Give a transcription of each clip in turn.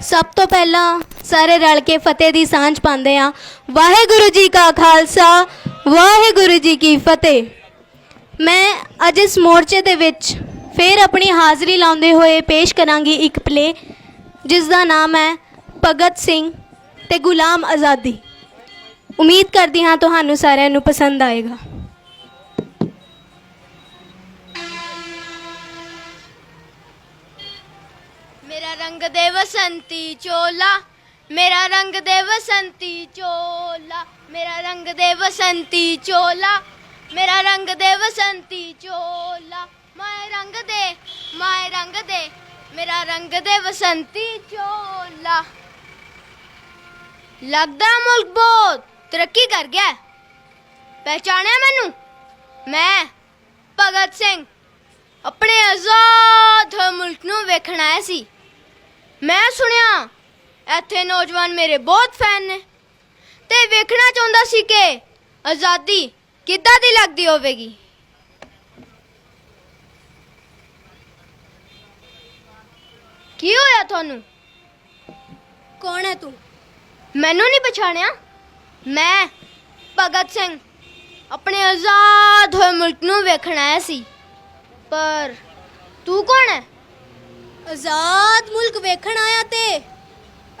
ਸਭ ਤੋਂ ਪਹਿਲਾਂ ਸਾਰੇ ਰਲ ਕੇ ਫਤਿਹ ਦੀ ਸਾਂਝ ਪਾਉਂਦੇ ਆ ਵਾਹਿਗੁਰੂ ਜੀ ਕਾ ਖਾਲਸਾ, ਵਾਹਿਗੁਰੂ ਜੀ ਕੀ ਫਤਿਹ। ਮੈਂ ਅੱਜ ਇਸ ਮੋਰਚੇ ਦੇ ਵਿੱਚ ਫੇਰ ਆਪਣੀ ਹਾਜ਼ਰੀ ਲਾਉਂਦੇ ਹੋਏ ਪੇਸ਼ ਕਰਾਂਗੀ ਇੱਕ ਪਲੇ ਜਿਸ ਦਾ ਨਾਮ ਹੈ ਭਗਤ ਸਿੰਘ ਤੇ ਗੁਲਾਮ ਆਜ਼ਾਦੀ। ਉਮੀਦ ਕਰਦੀ ਹਾਂ ਤੁਹਾਨੂੰ ਸਾਰਿਆਂ ਨੂੰ ਪਸੰਦ ਆਏਗਾ। ਰੰਗ ਦੇ ਵਸੰਤੀ ਚੋਲਾ, ਮੇਰਾ ਰੰਗ ਦੇ ਵਸੰਤੀ ਚੋਲਾ, ਮੇਰਾ ਰੰਗ ਦੇ ਵਸੰਤੀ ਚੋਲਾ, ਮੇਰਾ ਰੰਗ ਦੇ ਵਸੰਤੀ ਚੋਲਾ ਮਾਏ ਰੰਗ ਦੇ ਮਾਏ ਰੰਗ ਦੇ, ਮੇਰਾ ਰੰਗ ਦੇ ਵਸੰਤੀ ਚੋਲਾ। ਲੱਗਦਾ ਮੁਲਕ ਬਹੁਤ ਤਰੱਕੀ ਕਰ ਗਿਆ ਪਹਿਚਾਣਿਆ ਮੈਨੂੰ? ਮੈਂ ਭਗਤ ਸਿੰਘ, ਆਪਣੇ ਆਜ਼ਾਦ ਮੁਲਕ ਨੂੰ ਵੇਖਣ ਆਇਆ ਸੀ। ਮੈਂ ਸੁਣਿਆ ਇੱਥੇ ਨੌਜਵਾਨ ਮੇਰੇ ਬਹੁਤ ਫੈਨ ਨੇ। ਤੇ ਵੇਖਣਾ ਚਾਹੁੰਦਾ ਸੀ ਕਿ ਆਜ਼ਾਦੀ ਕਿੱਦਾਂ ਦੀ ਲੱਗਦੀ ਹੋਵੇਗੀ? ਕੀ ਹੋਇਆ ਤੁਹਾਨੂੰ? ਕੌਣ ਹੈ ਤੂੰ? ਮੈਨੂੰ ਨਹੀਂ ਪਛਾਣਿਆ। ਮੈਂ ਭਗਤ ਸਿੰਘ ਆਪਣੇ ਆਜ਼ਾਦ ਹੋਏ ਮੁਲਕ ਨੂੰ ਵੇਖਣ ਆਇਆ ਸੀ। ਪਰ ਤੂੰ ਕੌਣ ਹੈ? ਆਜ਼ਾਦ ਮੁਲਕ ਵੇਖਣ ਆਇਆ ਤੇ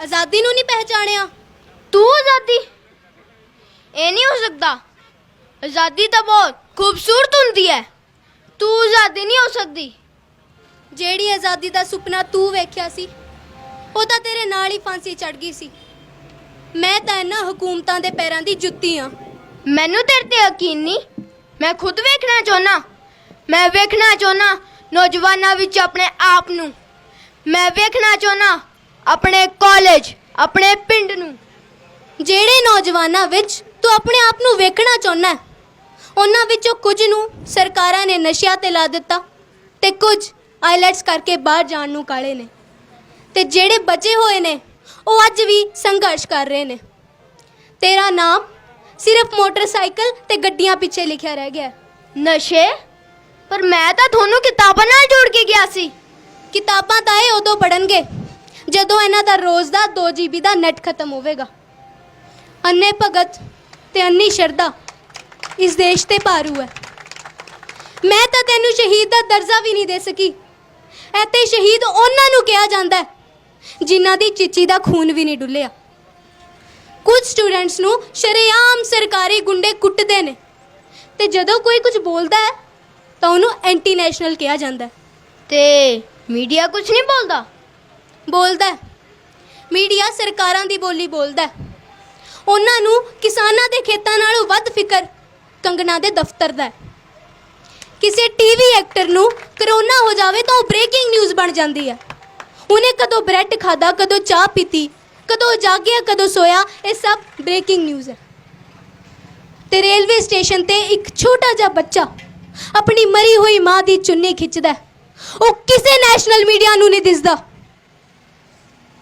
ਆਜ਼ਾਦੀ ਨੂੰ ਨਹੀਂ ਪਹਿਚਾਣਿਆ। ਤੂੰ ਆਜ਼ਾਦੀ? ਇਹ ਨਹੀਂ ਹੋ ਸਕਦਾ। ਆਜ਼ਾਦੀ ਤਾਂ ਬਹੁਤ ਖੂਬਸੂਰਤ ਹੁੰਦੀ ਹੈ। ਤੂੰ ਆਜ਼ਾਦੀ ਨਹੀਂ ਹੋ ਸਕਦੀ। ਜਿਹੜੀ ਆਜ਼ਾਦੀ ਦਾ ਸੁਪਨਾ ਤੂੰ ਵੇਖਿਆ ਸੀ, ਉਹ ਤਾਂ ਤੇਰੇ ਨਾਲ ਹੀ ਫਾਂਸੀ ਚੜ ਗਈ ਸੀ। ਮੈਂ ਤਾਂ ਇਹਨਾਂ ਹਕੂਮਤਾਂ ਦੇ ਪੈਰਾਂ ਦੀ ਜੁੱਤੀ ਆ ਮੈਨੂੰ ਤੇਰੇ ਤੇ ਯਕੀਨ ਨਹੀਂ। ਮੈਂ ਖੁਦ ਵੇਖਣਾ ਚਾਹੁੰਨਾ। ਮੈਂ ਵੇਖਣਾ ਚਾਹੁੰਨਾ ਨੌਜਵਾਨਾਂ ਵਿੱਚ ਆਪਣੇ ਆਪ ਨੂੰ। ਮੈਂ ਵੇਖਣਾ ਚਾਹੁੰਨਾ ਆਪਣੇ ਕਾਲਜ ਆਪਣੇ ਪਿੰਡ ਨੂੰ। ਜਿਹੜੇ ਨੌਜਵਾਨਾਂ ਵਿੱਚ ਤੂੰ ਆਪਣੇ ਆਪ ਨੂੰ ਵੇਖਣਾ ਚਾਹੁੰਦਾ ਉਹਨਾਂ ਵਿੱਚੋਂ ਕੁਝ ਨੂੰ ਸਰਕਾਰਾਂ ਨੇ ਨਸ਼ਿਆਂ ਤੇ ਲਾ ਦਿੱਤਾ ਤੇ ਕੁਝ ਆਈਲੈਟਸ ਕਰਕੇ ਬਾਹਰ ਜਾਣ ਨੂੰ ਕਾਲੇ ਨੇ। ਤੇ ਜਿਹੜੇ ਬਚੇ ਹੋਏ ਨੇ, ਉਹ ਅੱਜ ਵੀ ਸੰਘਰਸ਼ ਕਰ ਰਹੇ ਨੇ। ਤੇਰਾ ਨਾਮ ਸਿਰਫ ਮੋਟਰਸਾਈਕਲ ਤੇ ਗੱਡੀਆਂ ਪਿੱਛੇ ਲਿਖਿਆ ਰਹਿ ਗਿਆ ਨਸ਼ੇ? ਪਰ ਮੈਂ ਤਾਂ ਤੁਹਾਨੂੰ ਕਿਤਾਬਾਂ ਨਾਲ ਜੋੜ ਕੇ ਗਿਆ ਸੀ। ਕਿਤਾਬਾਂ ਤਾਂ ਇਹ ਉਦੋਂ ਪੜਨਗੇ ਜਦੋਂ ਇਹਨਾਂ ਦਾ ਰੋਜ਼ ਦਾ 2 GB ਦਾ ਨੈਟ ਖਤਮ ਹੋਵੇਗਾ। ਅੰਨੇ ਭਗਤ ਤੇ ਅੰਨੀ ਸ਼ਰਧਾ ਇਸ ਦੇਸ਼ ਤੇ ਭਾਰੂ ਹੈ। ਮੈਂ ਤਾਂ ਤੈਨੂੰ ਸ਼ਹੀਦ ਦਾ ਦਰਜਾ ਵੀ ਨਹੀਂ ਦੇ ਸਕੀ। ਐਤੇ ਸ਼ਹੀਦ ਉਹਨਾਂ ਨੂੰ ਕਿਹਾ ਜਾਂਦਾ ਹੈ ਜਿਨ੍ਹਾਂ ਦੀ ਚਿੱਚੀ ਦਾ ਖੂਨ ਵੀ ਨਹੀਂ ਡੁੱਲਿਆ। ਕੁਝ ਸਟੂਡੈਂਟਸ ਨੂੰ ਸ਼ਰੇਆਮ ਸਰਕਾਰੀ ਗੁੰਡੇ ਕੁੱਟਦੇ ਨੇ ਤੇ ਜਦੋਂ ਕੋਈ ਕੁਝ ਬੋਲਦਾ ਹੈ ਤਾਂ ਉਹਨੂੰ ਐਂਟੀ ਨੈਸ਼ਨਲ ਕਿਹਾ ਜਾਂਦਾ ਹੈ। ਤੇ ਮੀਡੀਆ ਕੁਝ ਨਹੀਂ ਬੋਲਦਾ। ਬੋਲਦਾ ਮੀਡੀਆ ਸਰਕਾਰਾਂ ਦੀ ਬੋਲੀ ਬੋਲਦਾ ਉਹਨਾਂ ਨੂੰ ਕਿਸਾਨਾਂ ਦੇ ਖੇਤਾਂ ਨਾਲੋਂ ਵੱਧ ਫਿਕਰ, ਕੰਗਣਾ ਦੇ ਦਫ਼ਤਰ ਦਾ ਹੈ। ਕਿਸੇ ਟੀਵੀ ਐਕਟਰ ਨੂੰ ਕਰੋਨਾ ਹੋ ਜਾਵੇ ਤਾਂ ਉਹ ਬ੍ਰੇਕਿੰਗ ਨਿਊਜ਼ ਬਣ ਜਾਂਦੀ ਹੈ। ਉਹਨੇ ਕਦੋਂ ਬ੍ਰੈਡ ਖਾਦਾ ਕਦੋਂ ਚਾਹ ਪੀਤੀ, ਕਦੋਂ ਜਾਗਿਆ, ਕਦੋਂ ਸੋਇਆ, ਇਹ ਸਭ ਬ੍ਰੇਕਿੰਗ ਨਿਊਜ਼ ਹੈ। ਤੇ ਰੇਲਵੇ ਸਟੇਸ਼ਨ ਤੇ ਇੱਕ ਛੋਟਾ ਜਿਹਾ ਬੱਚਾ ਆਪਣੀ ਮਰੀ ਹੋਈ ਮਾਂ ਦੀ ਚੁੰਨੀ ਖਿੱਚਦਾ ਹੈ। ਉਹ ਕਿਸੇ ਨੈਸ਼ਨਲ ਮੀਡੀਆ ਨੂੰ ਨਹੀਂ ਦਿਸਦਾ।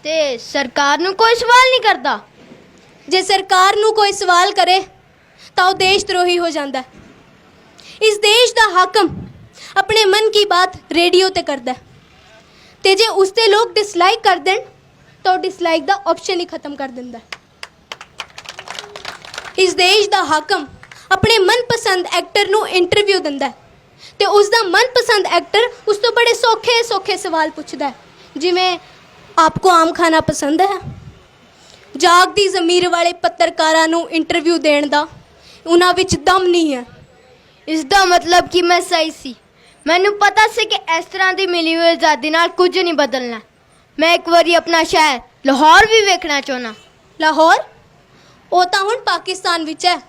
ਤੇ ਸਰਕਾਰ ਨੂੰ ਕੋਈ ਸਵਾਲ ਨਹੀਂ ਕਰਦਾ? ਜੇ ਸਰਕਾਰ ਨੂੰ ਕੋਈ ਸਵਾਲ ਕਰੇ ਤਾਂ ਉਹ ਦੇਸ਼ ਦਰੋਹੀ ਹੋ ਜਾਂਦਾ ਹੈ। ਇਸ ਦੇਸ਼ ਦਾ ਹਾਕਮ ਆਪਣੇ ਮਨ ਕੀ ਬਾਤ ਰੇਡੀਓ ਤੇ ਕਰਦਾ ਹੈ। ਤੇ ਜੇ ਉਸ ਤੇ ਲੋਕ ਡਿਸਲਾਈਕ ਕਰ ਦੇਣ ਤਾਂ ਡਿਸਲਾਈਕ ਦਾ ਆਪਸ਼ਨ ਹੀ ਖਤਮ ਕਰ ਦਿੰਦਾ ਹੈ। ਇਸ ਦੇਸ਼ ਦਾ ਹਾਕਮ ਆਪਣੇ ਮਨਪਸੰਦ ਐਕਟਰ ਨੂੰ ਇੰਟਰਵਿਊ ਦਿੰਦਾ ਹੈ। ਤੇ ਉਸ ਦਾ ਮਨਪਸੰਦ ਐਕਟਰ ਉਸ ਤੋਂ ਬੜੇ ਸੌਖੇ ਸੌਖੇ ਸਵਾਲ ਪੁੱਛਦਾ ਹੈ ਜਿਵੇਂ ਆਪਕੋ ਆਮ ਖਾਣਾ ਪਸੰਦ ਹੈ? ਜਾਗਦੀ ਜ਼ਮੀਰ ਵਾਲੇ ਪੱਤਰਕਾਰਾਂ ਨੂੰ ਇੰਟਰਵਿਊ ਦੇਣ ਦਾ ਉਹਨਾਂ ਵਿੱਚ ਦਮ ਨਹੀਂ ਹੈ। ਇਸ ਦਾ ਮਤਲਬ ਕਿ ਮੈਂ ਸਹੀ ਸੀ। ਮੈਨੂੰ ਪਤਾ ਸੀ ਕਿ ਇਸ ਤਰ੍ਹਾਂ ਦੀ ਮਿਲੀ ਹੋਈ ਆਜ਼ਾਦੀ ਨਾਲ ਕੁਝ ਨਹੀਂ ਬਦਲਣਾ। ਮੈਂ ਇੱਕ ਵਾਰੀ ਆਪਣਾ ਸ਼ਹਿਰ ਲਾਹੌਰ ਵੀ ਵੇਖਣਾ ਚਾਹੁੰਦਾ। ਲਾਹੌਰ? ਉਹ ਤਾਂ ਹੁਣ ਪਾਕਿਸਤਾਨ ਵਿੱਚ ਹੈ।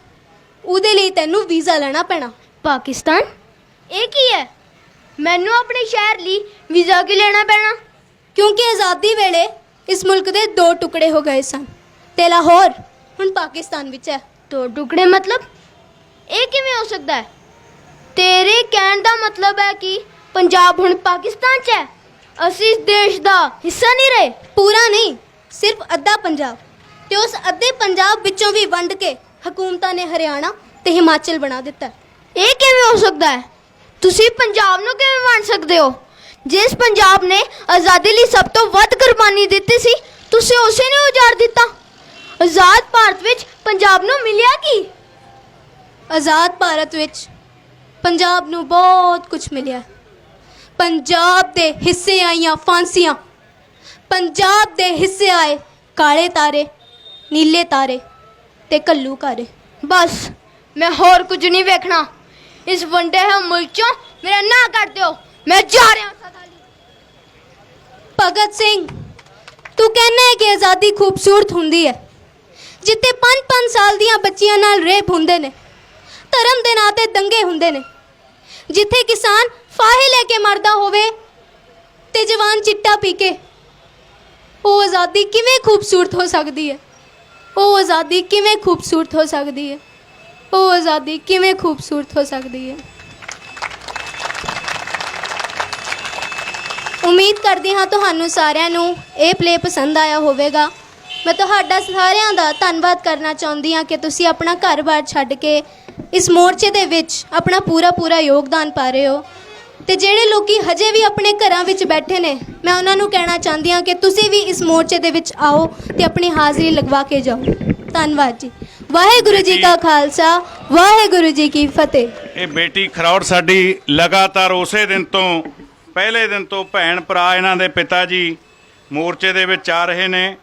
ਉਹਦੇ ਲਈ ਤੈਨੂੰ ਵੀਜ਼ਾ ਲੈਣਾ ਪੈਣਾ। ਪਾਕਿਸਤਾਨ? ਇਹ ਕੀ ਹੈ? ਮੈਨੂੰ ਆਪਣੇ ਸ਼ਹਿਰ ਲਈ ਵੀਜ਼ਾ ਕਿ ਲੈਣਾ ਪੈਣਾ? ਕਿਉਂਕਿ ਆਜ਼ਾਦੀ ਵੇਲੇ ਇਸ ਮੁਲਕ ਦੇ ਦੋ ਟੁਕੜੇ ਹੋ ਗਏ ਸਨ। ਤੇ ਲਾਹੌਰ ਹੁਣ ਪਾਕਿਸਤਾਨ ਵਿੱਚ ਹੈ। ਦੋ ਟੁਕੜੇ ਮਤਲਬ? ਇਹ ਕਿਵੇਂ ਹੋ ਸਕਦਾ ਹੈ? ਤੇਰੇ ਕਹਿਣ ਦਾ ਮਤਲਬ ਹੈ ਕਿ ਪੰਜਾਬ ਹੁਣ ਪਾਕਿਸਤਾਨ 'ਚ ਹੈ। ਅਸੀਂ ਇਸ ਦੇਸ਼ ਦਾ ਹਿੱਸਾ ਨਹੀਂ ਰਹੇ। ਪੂਰਾ ਨਹੀਂ, ਸਿਰਫ ਅੱਧਾ ਪੰਜਾਬ। ਤੇ ਉਸ ਅੱਧੇ ਪੰਜਾਬ ਵਿੱਚੋਂ ਵੀ ਵੰਡ ਕੇ ਹਕੂਮਤਾਂ ਨੇ ਹਰਿਆਣਾ ਤੇ ਹਿਮਾਚਲ ਬਣਾ ਦਿੱਤਾ। ਇਹ ਕਿਵੇਂ ਹੋ ਸਕਦਾ ਹੈ? ਤੁਸੀਂ ਪੰਜਾਬ ਨੂੰ ਕਿਵੇਂ ਵੰਡ ਸਕਦੇ ਹੋ? ਜਿਸ ਪੰਜਾਬ ਨੇ ਆਜ਼ਾਦੀ ਲਈ ਸਭ ਤੋਂ ਵੱਧ ਕੁਰਬਾਨੀ ਦਿੱਤੀ ਸੀ ਤੁਸੀਂ ਉਸੇ ਨੇ ਉਜਾੜ ਦਿੱਤਾ। ਆਜ਼ਾਦ ਭਾਰਤ ਵਿੱਚ ਪੰਜਾਬ ਨੂੰ ਮਿਲਿਆ ਕੀ? ਆਜ਼ਾਦ ਭਾਰਤ ਵਿੱਚ ਪੰਜਾਬ ਨੂੰ ਬਹੁਤ ਕੁਝ ਮਿਲਿਆ। ਪੰਜਾਬ ਦੇ ਹਿੱਸੇ ਆਈਆਂ ਫਾਂਸੀਆਂ। ਪੰਜਾਬ ਦੇ ਹਿੱਸੇ ਆਏ ਕਾਲੇ ਤਾਰੇ ਨੀਲੇ ਤਾਰੇ ਤੇ ਕੱਲੂ ਕਾਰੇ ਬਸ ਮੈਂ ਹੋਰ ਕੁਝ ਨਹੀਂ ਵੇਖਣਾ। ਇਸ ਵੰਡੇ ਹੋਏ ਮੁਲਕ ਚੋਂ ਮੇਰਾ ਨਾਂ ਕੱਟ ਦਿਓ। ਮੈਂ ਜਾ ਰਿਹਾ ਭਗਤ ਸਿੰਘ, ਤੂੰ ਕਹਿੰਦਾ ਹੈ ਕਿ ਆਜ਼ਾਦੀ ਖੂਬਸੂਰਤ ਹੁੰਦੀ ਹੈ, ਜਿੱਥੇ 5-5 ਸਾਲ ਦੀਆਂ ਬੱਚੀਆਂ ਨਾਲ ਰੇਪ ਹੁੰਦੇ ਨੇ, ਧਰਮ ਦੇ ਨਾਂ ਤੇ ਦੰਗੇ ਹੁੰਦੇ ਨੇ, ਜਿੱਥੇ ਕਿਸਾਨ ਫਾਹੇ ਲੈ ਕੇ ਮਰਦਾ ਹੋਵੇ ਤੇ ਜਵਾਨ ਚਿੱਟਾ ਪੀ ਕੇ, ਉਹ ਆਜ਼ਾਦੀ ਕਿਵੇਂ ਖੂਬਸੂਰਤ ਹੋ ਸਕਦੀ ਹੈ? ਉਹ ਆਜ਼ਾਦੀ ਕਿਵੇਂ ਖੂਬਸੂਰਤ ਹੋ ਸਕਦੀ ਹੈ? ਉਹ ਆਜ਼ਾਦੀ ਕਿਵੇਂ ਖੂਬਸੂਰਤ ਹੋ ਸਕਦੀ ਹੈ? ਉਮੀਦ ਕਰਦੀ ਹਾਂ ਤੁਹਾਨੂੰ ਸਾਰਿਆਂ ਨੂੰ ਇਹ ਪਲੇ ਪਸੰਦ ਆਇਆ ਹੋਵੇਗਾ। ਮੈਂ ਤੁਹਾਡਾ ਸਾਰਿਆਂ ਦਾ ਧੰਨਵਾਦ ਕਰਨਾ ਚਾਹੁੰਦੀ ਹਾਂ ਕਿ ਤੁਸੀਂ ਆਪਣਾ ਘਰ-ਬਾਰ ਛੱਡ ਕੇ ਇਸ ਮੋਰਚੇ ਦੇ ਵਿੱਚ ਆਪਣਾ ਪੂਰਾ ਪੂਰਾ ਯੋਗਦਾਨ ਪਾ ਰਹੇ ਹੋ। ਤੇ ਜਿਹੜੇ ਲੋਕੀ ਹਜੇ ਵੀ ਆਪਣੇ ਘਰਾਂ ਵਿੱਚ ਬੈਠੇ ਨੇ, ਮੈਂ ਉਹਨਾਂ ਨੂੰ ਕਹਿਣਾ ਚਾਹੁੰਦੀ ਹਾਂ ਕਿ ਤੁਸੀਂ ਵੀ ਇਸ ਮੋਰਚੇ ਦੇ ਵਿੱਚ ਆਓ ਤੇ ਆਪਣੀ ਹਾਜ਼ਰੀ ਲਗਵਾ ਕੇ ਜਾਓ। ਧੰਨਵਾਦ ਜੀ। ਵਾਹਿਗੁਰੂ ਜੀ ਕਾ ਖਾਲਸਾ, ਵਾਹਿਗੁਰੂ ਜੀ ਕੀ ਫਤਿਹ। ਇਹ ਬੇਟੀ ਖਰੌੜ ਸਾਡੀ ਲਗਾਤਾਰ ਉਸੇ ਦਿਨ ਤੋਂ, ਪਹਿਲੇ ਦਿਨ ਤੋਂ ਭੈਣ ਭਰਾ ਇਹਨਾਂ ਦੇ ਪਿਤਾ ਜੀ ਮੋਰਚੇ ਦੇ ਵਿੱਚ ਆ ਰਹੇ ਨੇ।